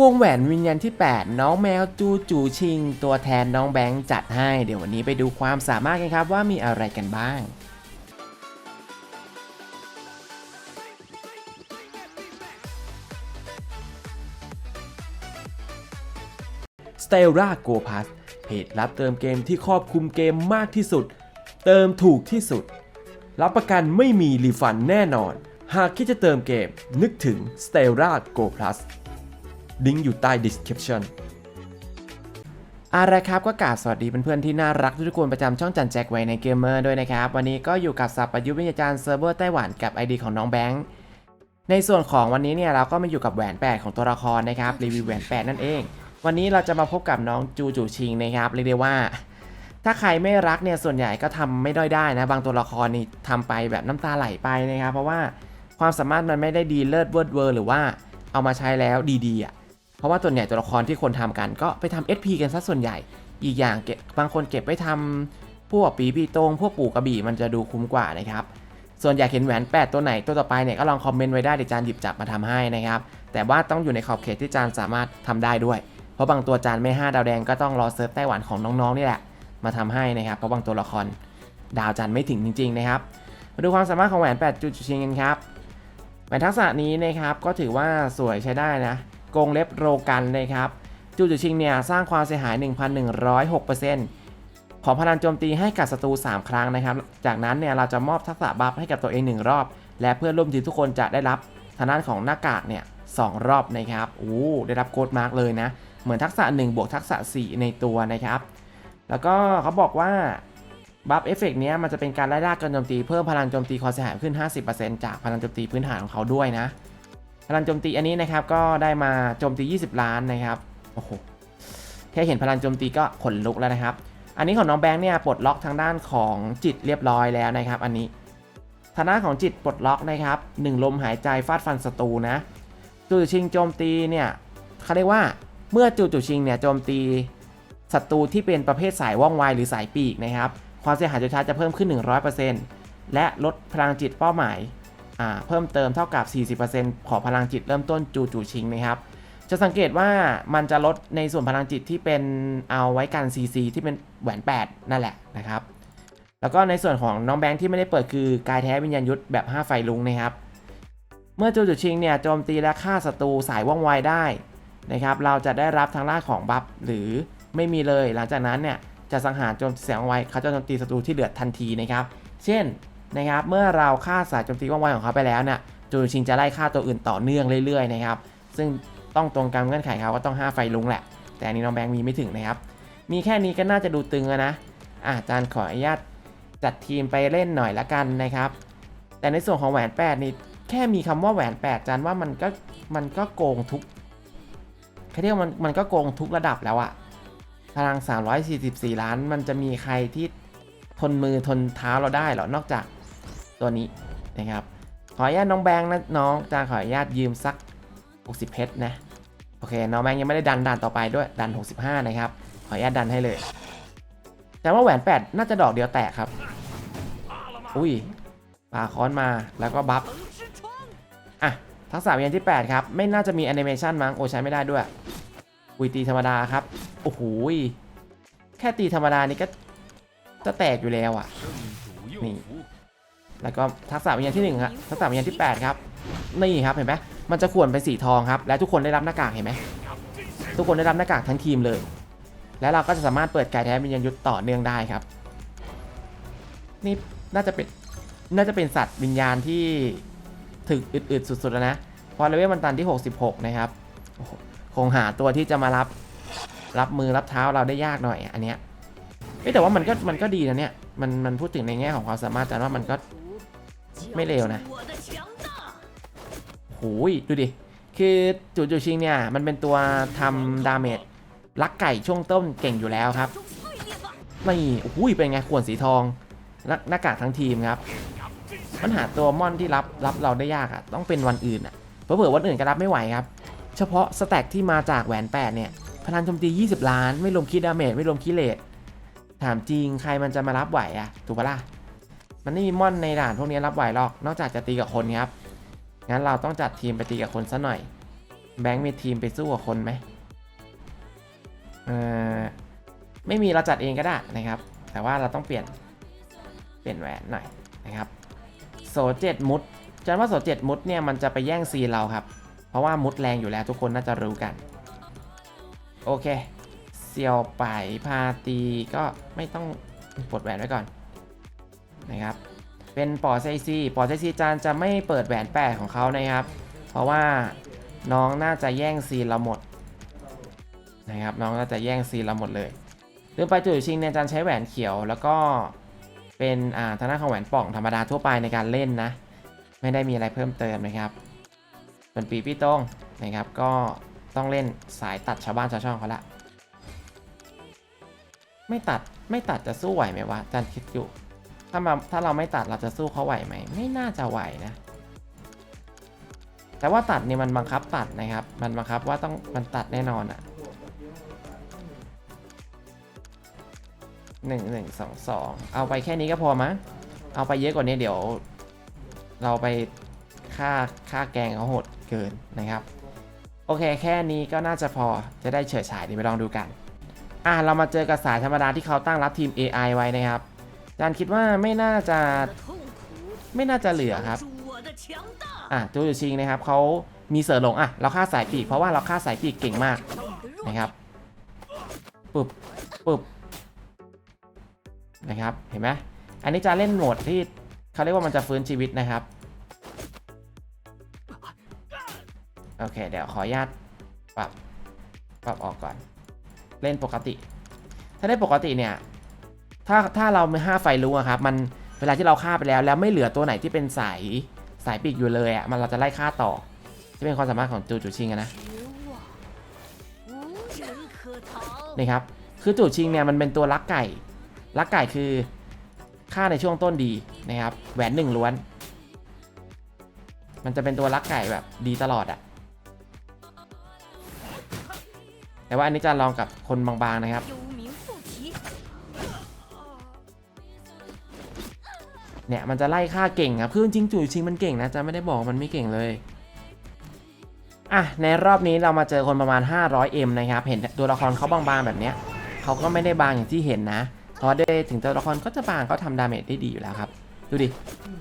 วงแหวนวิญญาณที่ 8 น้องแมวจูจูชิง ตัวแทนน้องแบงค์จัดให้ เดี๋ยววันนี้ไปดูความสามารถกันครับว่ามีอะไรกันบ้าง s t e l l a Go Pass เพจรับเติมเกมที่ครอบคลุมเกมมากที่สุด เติมถูกที่สุด รับประกันไม่มีรีฟันแน่นอน หากคิดจะเติมเกมนึกถึง s t e l l a Go Plus ลิงก์อยู่ใต้ description อะไรครับก็กราบสวัสดีเพื่อนๆที่น่ารักทุกคนประจำช่องจันแจ็คไว้ในเกมเมอร์ด้วยนะครับ วันนี้ก็อยู่กับสับประยุทธ์วิทยาจารย์เซิร์ฟเวอร์ไต้หวันกับ ID ของน้องแบงค์ในส่วนของวันนี้เนี่ยเราก็มาอยู่กับแหวน8ของตัวละครนะครับรีวิวแหวน8นั่นเอง วันนี้เราจะมาพบกับน้องจูจูชิงนะครับเรียกได้ว่า ถ้าใครไม่รักเนี่ยส่วนใหญ่ก็ทำไม่ได้ได้นะ บางตัวละครนี่ทำไปแบบน้ำตาไหลไปนะครับ เพราะว่าความสามารถมันไม่ได้ดีเลิศเวิร์ดเวอร์หรือว่าเอามาใช้แล้วดีๆอะ เพราะว่าส่วนใหญ่ตัวละครที่คนทำกันก็ไปทำ SP กันซะส่วนใหญ่ อีกอย่างเก็บบางคนเก็บไว้ทำพวกปีปีโตงพวกปู่กระบี่มันจะดูคุ้มกว่านะครับ ส่วนอยากเห็นแหวน 8 ตัวไหนตัวต่อไปเนี่ยก็ลองคอมเมนต์ไว้ได้เดี๋ยวจานหยิบจับมาทำให้นะครับ แต่ว่าต้องอยู่ในขอบเขตที่จานสามารถทำได้ด้วย เพราะบางตัวจานไม่ 5 ดาวแดงก็ต้องรอเซิร์ฟไต้หวันของน้องๆนี่แหละมาทำให้นะครับเพราะบางตัวละครดาวจานไม่ถึงจริง ๆ นะครับ มาดูความสามารถของแหวน8จุดชิงกันครับแหวนทักษะนี้นะครับก็ถือว่าสวยใช้ได้นะ กงเล็บโรกันนะครับจูจูชิงเนี่ยสร้างความเสียหาย 1,106%ของพลังโจมตีให้กับศัตรู 3 ครั้งนะครับ จากนั้นเนี่ยเราจะมอบทักษะบัฟให้กับตัวเอง 1 รอบ และเพื่อนร่วมทีมทุกคนจะได้รับทางด้านของหน้ากากเนี่ยสองรอบนะครับโอ้ได้รับโกดมาร์กเลยนะ เหมือนทักษะ 1 บวกทักษะ 4 ในตัวนะครับ แล้วก็เขาบอกว่าบัฟเอฟเฟกต์เนี้ยมันจะเป็นการไล่ล่าการโจมตีเพิ่มพลังโจมตีความเสียหายขึ้น 50%จากพลังโจมตีพื้นฐานของเขาด้วยนะ พลังโจมตีอันนี้นะครับก็ได้มาโจมตี 20 ล้านนะครับโอ้โหแค่เห็นพลังโจมตีก็ขนลุกแล้วนะครับ อันนี้ของน้องแบงค์เนี่ยปลดล็อกทางด้านของจิตเรียบร้อยแล้วนะครับ อันนี้ทางด้าของจิตปลดล็อกนะครับหนึ่งลมหายใจฟาดฟันศัตรูนะจู่ชิงโจมตีเนี่ยเขาเรียกว่าเมื่อจู่ชิงเนี่ยโจมตีศัตรูที่เป็นประเภทสายว่องไวหรือสายปีกนะครับ ความเสียหายจุดชาร์จจะเพิ่มขึ้น 100%และลดพลังจิตเป้าหมาย เพิ่มเติมเท่ากับ 40%ของพลังจิตเริ่มต้นจูจูชิงนะครับจะสังเกตว่ามันจะลดในส่วนพลังจิตที่เป็นเอาไว้กัน CC ที่เป็นแหวน 8 นั่นแหละนะครับ แล้วก็ในส่วนของน้องแบงค์ที่ไม่ได้เปิดคือกายแท้วิญญาณยุทธแบบ 5 ไฟลุงนะครับ เมื่อจูจูชิงเนี่ยโจมตีและฆ่าศัตรูสายว่องไวได้นะครับเราจะได้รับทางด้าของบัฟหรือไม่มีเลยหลังจากนั้นเนี่ยจะสังหารโจมตีแสงว่องไวเขาจะโจมตีศัตรูที่เดือทันทีนะครับ เช่น นะครับเมื่อเราฆ่าสายโจมตีว่องไวของเขาไปแล้วเนี่ยจูชิงจะไล่ฆ่าตัวอื่นต่อเนื่องเรื่อยๆนะครับซึ่งต้องตรงตามเงื่อนไขเขาก็ต้อง5ไฟลุงแหละ แต่อันนี้น้องแบงค์มีไม่ถึงนะครับ มีแค่นี้ก็น่าจะดูตึงแล้วนะอะอาจารย์ขออนุญาตจัดทีมไปเล่นหน่อยละกันนะครับ แต่ในส่วนของแหวน8นี่แค่มีคำว่าแหวน8จานว่ามันก็มันก็โกงทุกแค่เรียกมันมันก็โกงทุกระดับแล้วอะพลัง 344 ล้าน มันจะมีใครที่ทนมือทนเท้าเราได้หรอนอกจาก ตัวนี้นะครับ ขออนุญาตน้องแบงค์นะน้องจาขออนุญาตยืมสัก 60 เพชรนะ โอเค น้องแบงค์ยังไม่ได้ดันด่านต่อไปด้วยดัน 65 นะครับ ขออนุญาตดันให้เลย แต่ว่าแหวน 8 น่าจะดอกเดียวแตกครับ อุ้ยปาค้อนมาแล้วก็บัฟอะทักษะเวิญญาณที่ 8 ครับ ไม่น่าจะมีแอนิเมชันมั้งโอใช้ไม่ได้ด้วยอุยตีธรรมดาครับ โอ้โหแค่ตีธรรมดานี่ก็จะแตกอยู่แล้วอะนี่ แล้วก็ทักษะวิญญาณที่1ครับทักษะวิญญาณที่ 8 ครับนี่ครับเห็นไหมมันจะขวนเป็นสีทองครับ และทุกคนได้รับหน้ากากเห็นไหมทุกคนได้รับหน้ากากทั้งทีมเลย แล้วเราก็จะสามารถเปิดกายแท้วิญญาณยุทธต่อเนื่องได้ครับ นี่น่าจะเป็นน่าจะเป็นสัตว์วิญญาณที่ถึกอึดๆสุดๆแล้วนะพอเลเวลมันตันที่ 66 นะครับคงหาตัวที่จะมารับรับมือรับเท้าเราได้ยากหน่อยอันเนี้ยเอ้ยแต่ว่ามันก็มันก็ดีนะเนี่ยมันมันพูดถึงในแง่ของความสามารถแต่ว่ามันก็ ไม่เลวนะโอ้ยดูดิ คือจูจูชิงเนี่ย มันเป็นตัวทำดาเมจลักไก่ช่วงต้นเก่งอยู่แล้วครับนี่โอ้ยเป็นไงขวนสีทองหน้าหน้ากากทั้งทีมครับ มันหาตัวม่อนที่รับรับเราได้ยากอะต้องเป็นวันอื่นอะเพราะเผื่อวันอื่นก็รับไม่ไหวครับ เฉพาะสแต็กที่มาจากแหวน8เนี่ยพลังโจมตี 20 ล้าน ไม่รวมคิดดาเมจไม่รวมคิเลตถามจริงใครมันจะมารับไหวอะถูกปะล่ะ มันไม่มีม่อนในด่านพวกนี้รับไหวหรอก นอกจากจะตีกับคนครับ งั้นเราต้องจัดทีมไปตีกับคนซะหน่อย แบงค์มีทีมไปสู้กับคนไหมเออไม่มีเราจัดเองก็ได้นะครับ แต่ว่าเราต้องเปลี่ยน เปลี่ยนแหวนหน่อยนะครับโซเจ็ดมุดจันว่าโซเจ็ดมุดเนี่ยมันจะไปแย่งซีเราครับ เพราะว่ามุดแรงอยู่แล้วทุกคนน่าจะรู้กัน โอเคเซียวไปพาตีก็ไม่ต้องปลดแหวนไว้ก่อน เป็นปอไซซีปอไซซีจานจะไม่เปิดแหวนแปดของเขานะครับ เพราะว่าน้องน่าจะแย่งซีนเราหมดนะครับน้องน่าจะแย่งซีนเราหมดเลยลืมไปจุดชิงเนี่ยจานใช้แหวนเขียวแล้วก็เป็นอ่าทางด้านของแหวนป่องธรรมดาทั่วไปในการเล่นนะ ไม่ได้มีอะไรเพิ่มเติมนะครับส่วนปีพี่โต้งนะครับก็ต้องเล่นสายตัดชาวบ้านชาวช่องเขาละไม่ตัดไม่ตัดจะสู้ไหวไหมวะจันคิดอยู่ ถ้ามาถ้าเราไม่ตัดเราจะสู้เขาไหวไหม ไม่น่าจะไหวนะ แต่ว่าตัดเนี่ยมันบังคับตัดนะครับ มันบังคับว่าต้องมันตัดแน่นอนอะหนึ่งหนึ่งสองสองเอาไปแค่นี้ก็พอมั้งเอาไปเยอะกว่านี้เดี๋ยว เราไปค่าค่าแกงเขาโหดเกินนะครับ โอเคแค่นี้ก็น่าจะพอจะได้เฉิดฉายดีไปลองดูกัน อะเรามาเจอกับสายธรรมดาที่เขาตั้งรับทีม AI ไว้นะครับ จานคิดว่าไม่น่าจะไม่น่าจะเหลือครับอะจูจูชิงนะครับเขามีเสือหลงอะเราฆ่าสายปีกเพราะว่าเราฆ่าสายปีกเก่งมากนะครับปุบปุบนะครับเห็นไหมอันนี้จะเล่นโหมดที่เขาเรียกว่ามันจะฟื้นชีวิตนะครับโอเคเดี๋ยวขออนุญาตปรับปรับออกก่อน เล่นปกติ ถ้าได้ปกติเนี่ย ถ้าถ้าเราไม่ห้าไฟลุกอะครับ มันเวลาที่เราฆ่าไปแล้ว แล้วไม่เหลือตัวไหนที่เป็นสายสายปีกอยู่เลยอะมันเราจะไล่ฆ่าต่อ จะเป็นความสามารถของจูจูชิงอะนะนี่ครับ คือจูชิงเนี่ยมันเป็นตัวลักไก่ ลักไก่คือฆ่าในช่วงต้นดีนะครับ แหวนหนึ่งล้วน มันจะเป็นตัวลักไก่แบบดีตลอดอะแต่ว่าอันนี้จะลองกับคนบางๆนะครับ เนี่ยมันจะไล่ฆ่าเก่งครับคือจริงจูชิงมันเก่งนะจะไม่ได้บอกมันไม่เก่งเลยอะในรอบนี้เรามาเจอคนประมาณ 500M นะครับ เห็นตัวละครเขาบางๆแบบเนี้ยเขาก็ไม่ได้บางอย่างที่เห็นนะเพราะได้ถึงตัวละครก็จะบางเขาทำดาเมจได้ดีอยู่แล้วครับ ดูดิ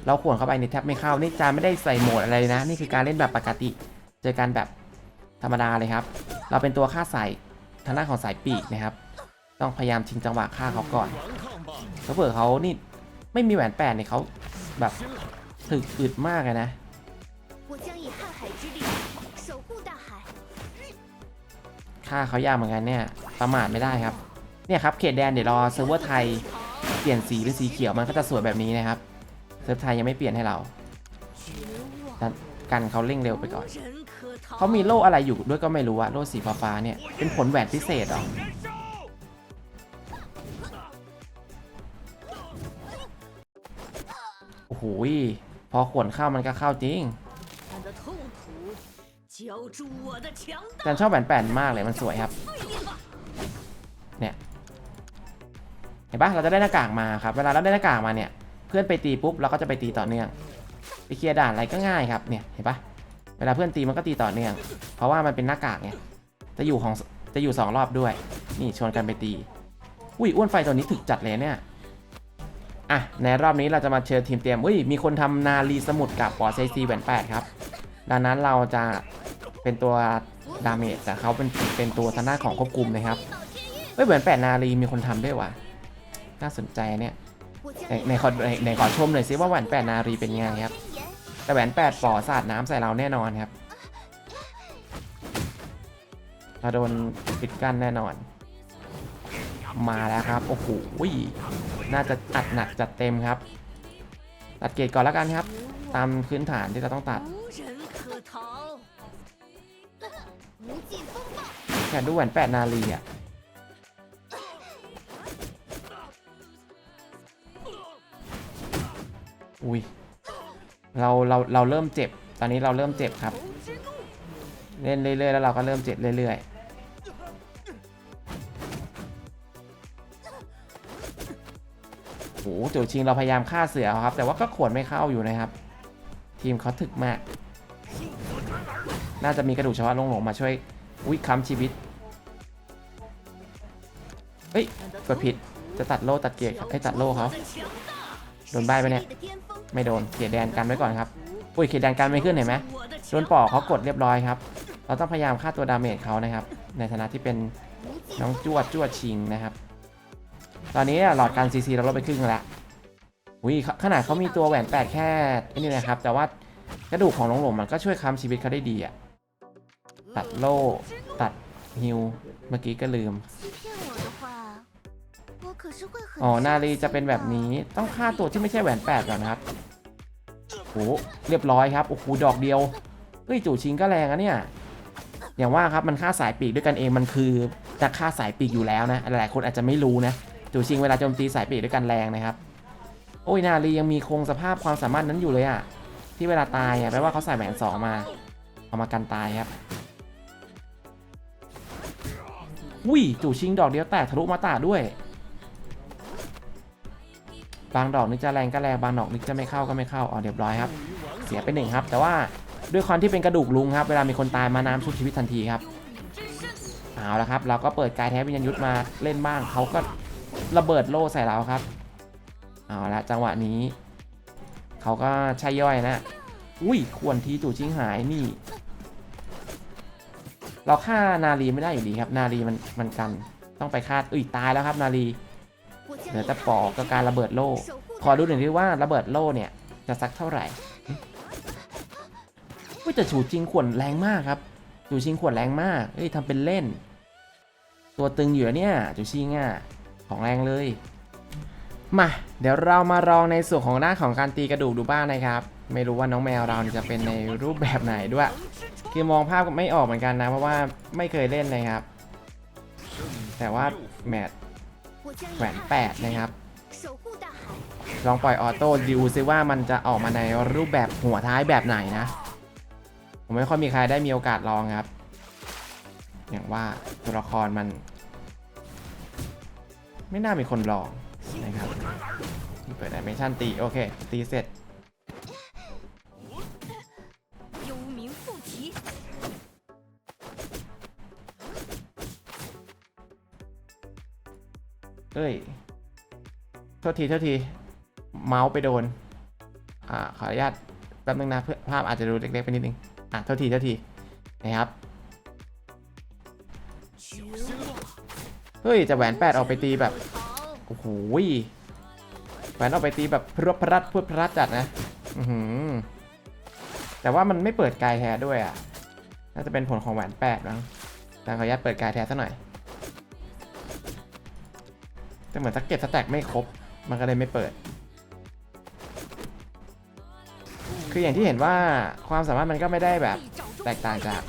เราขวนเข้าไปในแทบไม่เข้า นี่จานไม่ได้ใส่โหมดอะไรนะ นี่คือการเล่นแบบปกติ เจอกันแบบธรรมดาเลยครับ เราเป็นตัวฆ่าสายทางด้านของสายปีกนะครับ ต้องพยายามชิงจังหวะฆ่าเขาก่อนเขาเผื่อเขานี่ ไม่มีแหวนแปดเนี่ยเขาแบบถึกอึดมากเลยนะฆ่าเขายากเหมือนกันเนี่ยประมาทไม่ได้ครับ เนี่ยครับเขตแดนเดี๋ยวรอเซิร์ฟเวอร์ไทยเปลี่ยนสีเป็นสีเขียวมันก็จะสวยแบบนี้นะครับเซิร์ฟไทยยังไม่เปลี่ยนให้เรากันเขาเร่งเร็วไปก่อนเขามีโล่อะไรอยู่ด้วยก็ไม่รู้อะโล่สีฟ้าเนี่ยเป็นผลแหวนพิเศษหรอ โอ้โหพอขวนเข้ามันก็เข้าจริงแต่ชอบแปนๆมากเลยมันสวยครับ เนี่ย เห็นปะเราจะได้หน้ากากมาครับ เวลาเราได้หน้ากากมาเนี่ย เพื่อนไปตีปุ๊บเราก็จะไปตีต่อเนื่อง ไปเคลียร์ด่านอะไรก็ง่ายครับ เนี่ย เห็นปะเวลาเพื่อนตีมันก็ตีต่อเนื่อง เพราะว่ามันเป็นหน้ากากเนี่ยจะอยู่ของ จะอยู่สองรอบด้วย นี่ชวนกันไปตี อุ้ยอ้วนไฟตัวนี้ถึกจัดเลยเนี่ย อะ ในรอบนี้เราจะมาเชิญทีมเตรียมอุ้ย มีคนทำนาลีสมุดกับปอไซซีแหวนแปดครับ ดังนั้นเราจะเป็นตัวดาเมจแต่เขาเป็นเป็นตัวทางด้านของควบคุมนะครับเฮ้ยแหวนแปดนาลีมีคนทำด้วยว่ะ น่าสนใจเนี่ยในในขอในในขอชมหน่อยซิว่าแหวนแปดนารีเป็นยังไงครับ แต่แหวนแปดปอสาดน้ำใส่เราแน่นอนครับ เราโดนปิดกั้นแน่นอน มาแล้วครับ โอ้โหน่าจะอัดหนักจัดเต็มครับ ตัดเกรดก่อนแล้วกันครับ ตามพื้นฐานที่เราต้องตัดแขนดูแหวนแปดนาลีอะอุ้ยเราเราเราเริ่มเจ็บ ตอนนี้เราเริ่มเจ็บครับ เล่นเรื่อยๆแล้วเราก็เริ่มเจ็บเรื่อยๆ จู่ชิงเราพยายามฆ่าเสือครับ แต่ว่าก็ขวนไม่เข้าอยู่นะครับ ทีมเขาถึกมาก น่าจะมีกระดูกเฉพาะลงหลงมาช่วยอุ้ยค้ำชีวิตเฮ้ยกดผิดจะตัดโล่ตัดเกียร์ให้ตัดโล่เขาโดนใบไปเนี่ยไม่โดนเขียดแดนกันไว้ก่อนครับอุ้ยเขียดแดนกันไม่ขึ้นเห็นไหมโดนปอกเขากดเรียบร้อยครับ เราต้องพยายามฆ่าตัวดาเมจเขานะครับ ในฐานะที่เป็นน้องจวดจวดชิงนะครับ ตอนนี้หลอดการซีซีเราลดไปครึ่งแล้วอุ้ยขนาดเขามีตัวแหวนแปดแค่นี่นะครับ แต่ว่ากระดูกของหลงหลงมันก็ช่วยค้ำชีวิตเขาได้ดีอะตัดโล่ตัดฮิวเมื่อกี้ก็ลืมอ๋อนาลีจะเป็นแบบนี้ต้องฆ่าตัวที่ไม่ใช่แหวนแปดก่อนนะครับโหเรียบร้อยครับโอ้โหดอกเดียวเฮ้ยจู่ชิงก็แรงอะเนี่ยอย่างว่าครับมันฆ่าสายปีกด้วยกันเองมันคือจะฆ่าสายปีกอยู่แล้วนะหลายคนอาจจะไม่รู้นะ จู่ชิงเวลาโจมตีสายปีกด้วยกันแรงนะครับ โอ้ยนาลียังมีคงสภาพความสามารถนั้นอยู่เลยอะที่เวลาตายอะแปลว่าเขาใส่แหวนสองมา เอามากันตายครับอุ้ยจู่ชิงดอกเดียวแตกทะลุมาตาด้วย บางดอกนี่จะแรงก็แรงบางดอกนี่จะไม่เข้าก็ไม่เข้าอ๋อเรียบร้อยครับ เสียไปหนึ่งครับ แต่ว่าด้วยความที่เป็นกระดูกลุงครับเวลามีคนตายมาน้ำชุบชีวิตทันทีครับเอาละครับ เราก็เปิดกายแท้วิญญาณยุทธมาเล่นบ้างเขาก็ ระเบิดโล่ใส่เราครับ เอาละจังหวะนี้ เขาก็ใช่ย่อยนะ อุ้ยควรทีจู่ชิงหายนี่ เราฆ่านาลีไม่ได้อยู่ดีครับ นาลีมันมันกันต้องไปฆ่าอุ้ยตายแล้วครับนาลีเหลือแต่ปอกกับการระเบิดโล่ ขอดูหน่อยดิว่าระเบิดโล่เนี่ยจะสักเท่าไหร่เฮ้ยแต่ฉูจริงขวนแรงมากครับฉูจริงขวนแรงมากเฮ้ยทำเป็นเล่น ตัวตึงอยู่แล้วเนี่ยจูชิงอะ ของแรงเลย มา เดี๋ยวเรามาลองในส่วนของหน้าของการตีกระดูกดูบ้างนะครับ ไม่รู้ว่าน้องแมวเราจะเป็นในรูปแบบไหนด้วย คือมองภาพก็ไม่ออกเหมือนกันนะ เพราะว่าไม่เคยเล่นเลยครับ แต่ว่าแมทแหวนแปดนะครับ ลองปล่อยออโต้ดูซิว่ามันจะออกมาในรูปแบบหัวท้ายแบบไหนนะ ผมไม่ค่อยมีใครได้มีโอกาสลองครับ อย่างว่าตัวละครมัน ไม่น่ามีคนรอนะครับเปิดแอนิเมชันตี โอเค ตีเสร็จเอ้ย โทษที โทษที เมาส์ไปโดน อ่า ขออนุญาตแป๊บนึงนะเพื่อภาพอาจจะดูเล็กๆไปนิดนึง อะ โทษที โทษที นะครับ เฮ้ยจะแหวนแปดออกไปตีแบบโอ้โหแหวนออกไปตีแบบพรวดพรัดพรวดพรัดจัดนะอืแต่ว่ามันไม่เปิดกายแท้ด้วยอะน่าจะเป็นผลของแหวนแปดมั้งแต่ขออนุญาตเปิดกายแท้สักหน่อยแต่เหมือนสเก็ตสแต็กไม่ครบ มันก็เลยไม่เปิด คืออย่างที่เห็นว่าความสามารถมันก็ไม่ได้แบบแตกต่างจาก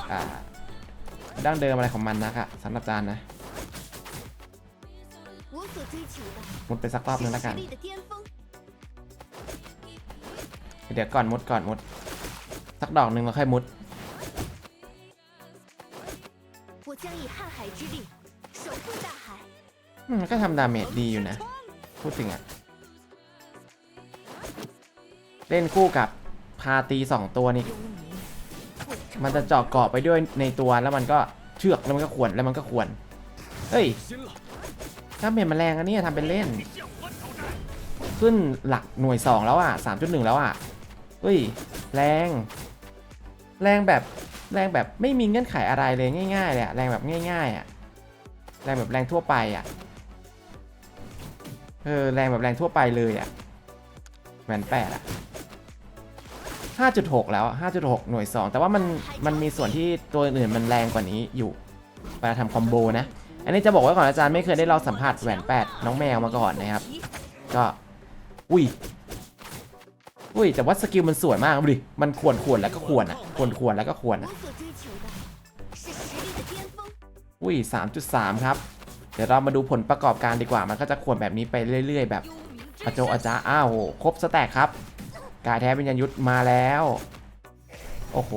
ดั้งเดิมอะไรของมันนะครับสำหรับจานนะ มุดไปสักรอบนึงแล้วกัน เดี๋ยวก่อนมุดก่อนมุด สักดอกหนึ่งแล้วค่อยมุดมันก็ทำดาเมจดีอยู่นะ พูดจริงอะเล่นคู่กับพาตีสองตัวนี่ มันจะเจาะเกาะไปด้วยในตัวแล้วมันก็เชือกแล้วมันก็ขวนแล้วมันก็ขวน เฮ้ย ดาเมจมันแรงอันนี้ทำเป็นเล่น ขึ้นหลักหน่วยสองแล้วอะสามจุดหนึ่งแล้วอะ เฮ้ย แรง แรงแบบแรงแบบไม่มีเงื่อนไขอะไรเลยง่ายๆเลยอะแรงแบบง่ายๆอะ แรงแบบแรงทั่วไปอะ เออแรงแบบแรงทั่วไปเลยอะแหวนแปดอะ5.6 แล้ว 5.6 หน่วย 2 แต่ว่ามัน มันมีส่วนที่ตัวอื่นมันแรงกว่านี้อยู่เวลาทำคอมโบนะ อันนี้จะบอกไว้ก่อนอาจารย์ไม่เคยได้เราสัมผัสแหวนแปดน้องแมวมาก่อนนะครับ ก็ อุ้ย อุ้ยแต่ว่าสกิลมันสวยมากดูดิ มันขวนขวนแล้วก็ขวนอะขวนขวนแล้วก็ขวนอะ อุ้ย 3.3 ครับ เดี๋ยวเรามาดูผลประกอบการดีกว่า มันก็จะขวนแบบนี้ไปเรื่อย ๆ แบบอาโจอาจ้าอ้าวครบสแต็กครับ กายแท้เป็นยันยุทธมาแล้ว โอ้โห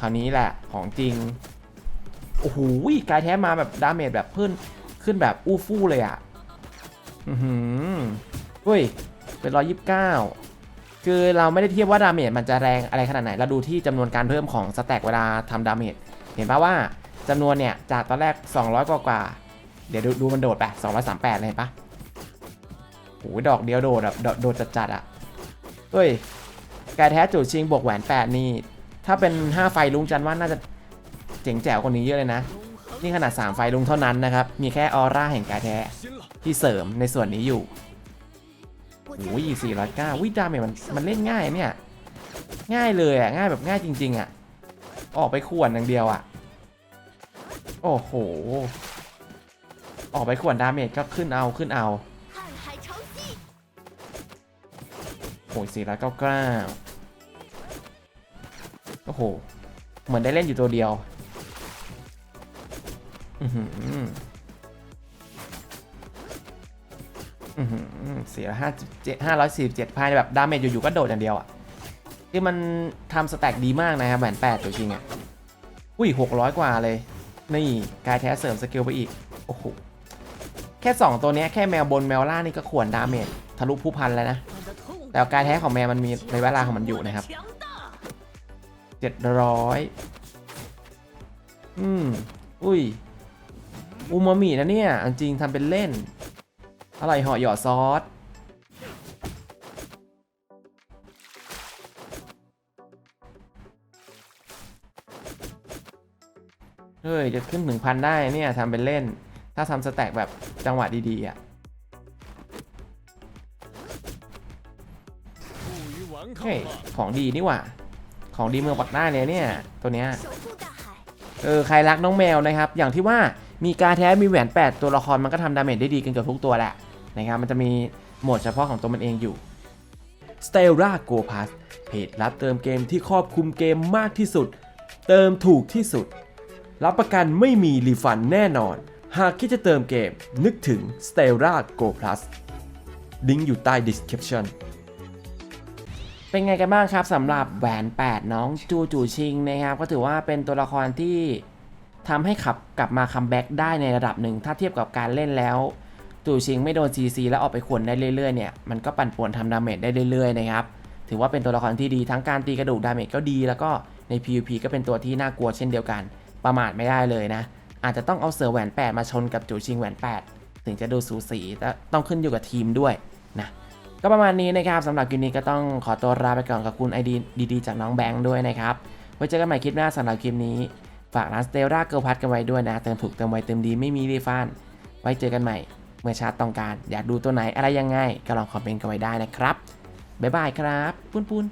คราวนี้แหละของจริง โอ้โหกายแท้มาแบบดาเมจแบบเพิ่นขึ้นแบบอู้ฟู่เลยอะ อือหือเฮ้ย เป็นร้อยยิบเก้าคือเราไม่ได้เทียบว่าดาเมจมันจะแรงอะไรขนาดไหน เราดูที่จำนวนการเพิ่มของสแต็กเวลาทำดาเมจ เห็นปะว่าจำนวนเนี่ย จากตอนแรก 200 กว่ากว่า เดี๋ยวดูดูมันโดดไป238 เลยเห็นปะโอ้ยดอกเดียวโดดแบบโดดโดดจัดๆอะเฮ้ย กายแท้จูชิงบวกแหวน 8 นี่ ถ้าเป็น 5 ไฟลุงจันว่าน่าจะ เจ๋งแจ๋วกว่นี้เยอะเลยนะ นี่ขนาด 3 ไฟลุงเท่านั้นนะครับ มีแค่ออร่าแห่งกายแท้ที่เสริมในส่วนนี้อยู่โอ้ย409วิดาวิจามันมันเล่นง่ายเนี่ย ง่ายเลยอะ ง่ายแบบง่ายจริง ๆ อะ ออกไปขวนอย่างเดียวอะ โอ้โห ออกไปขวนดาเมจก็ขึ้นเอาขึ้นเอาโอ้ย499โอ้โห เหมือนได้เล่นอยู่ตัวเดียว อือหืออือหือสี่ร้อยห้าสิบเจ็ดห้าร้อยสี่สิบเจ็ดภายแบบดาเมจอยู่ๆก็โดดอย่างเดียวอะคือมันทำสแต็กดีมากนะครับแหวนแปดตัวจริงอะอุ้ยหกร้อยกว่าเลย นี่กายแท้เสริมสกิลไปอีก โอ้โห แค่2ตัวนี้แค่แมวบนแมวล่างนี่ก็ขวนดาเมจทะลุผู้พันแล้วนะ แต่กายแท้ของแมวมันมีในเวลาของมันอยู่นะครับ，เจ็ดร้อยอืม อุ้ย อูมามินะเนี่ยอันจริงทำเป็นเล่น อะไรห่อหยอดซอสเฮ้ยจะขึ้นถึงพันได้เนี่ยทำเป็นเล่น ถ้าทำสแต็กแบบจังหวะดีๆอะเฮ้ยของดีนี่หว่า ของดีเมืองปักหน้าเนี่ยเนี่ย ตัวเนี้ยเออใครรักน้องแมวนะครับ อย่างที่ว่า มีการแท้มีแหวน 8 ตัวละครมันก็ทำดาเมจได้ดีกันเกือบทุกตัวแหละนะครับมันจะมีโหมดเฉพาะของตัวมันเองอยู่ s t e l l a Go Pass เพจรับเติมเกมที่ครอบคลุมเกมมากที่สุด เติมถูกที่สุด รับประกันไม่มีรีฟันแน่นอน หากคิดจะเติมเกมนึกถึง s t e l l a Go Plus ลิงก์อยู่ใต้ description เป็นไงกันบ้างครับสำหรับแหวน 8 น้องจูจูชิงนะครับ ก็ถือว่าเป็นตัวละครที่ ทำให้ขับกลับมาคัมแบ็กได้ในระดับหนึ่ง ถ้าเทียบกับการเล่นแล้วจูชิงไม่โดน CC แล้วออกไปขวนได้เรื่อยๆเนี่ยมันก็ปั่นป่วนทำดาเมจได้เรื่อยๆนะครับถือว่าเป็นตัวละครที่ดีทั้งการตีกระดูกดาเมจก็ดีแล้วก็ใน PVP ก็เป็นตัวที่น่ากลัวเช่นเดียวกัน ประมาทไม่ได้เลยนะ อาจจะต้องเอาเสือแหวน 8 มาชนกับจูชิงแหวน 8 ถึงจะดูสูสีแต่ต้องขึ้นอยู่กับทีมด้วยนะก็ประมาณนี้นะครับสำหรับคลิปนี้ก็ต้องขอตัวลาไปก่อนกับคุณไอดีดีๆจากน้องแบงค์ด้วยนะครับไว้เจอกันใหม่คลิปหน้าสำหรับคลิปนี้ ฝากร้านสเตลล่าเกิลพัทกันไว้ด้วยนะ เติมถูกเติมไวเติมดีไม่มีรีฟันไว้เจอกันใหม่ เมื่อชาติต้องการ อยากดูตัวไหนอะไรยังไง ก็ลองคอมเมนต์กันไว้ได้นะครับ บ๊ายบายครับ ปุ้นปุ้น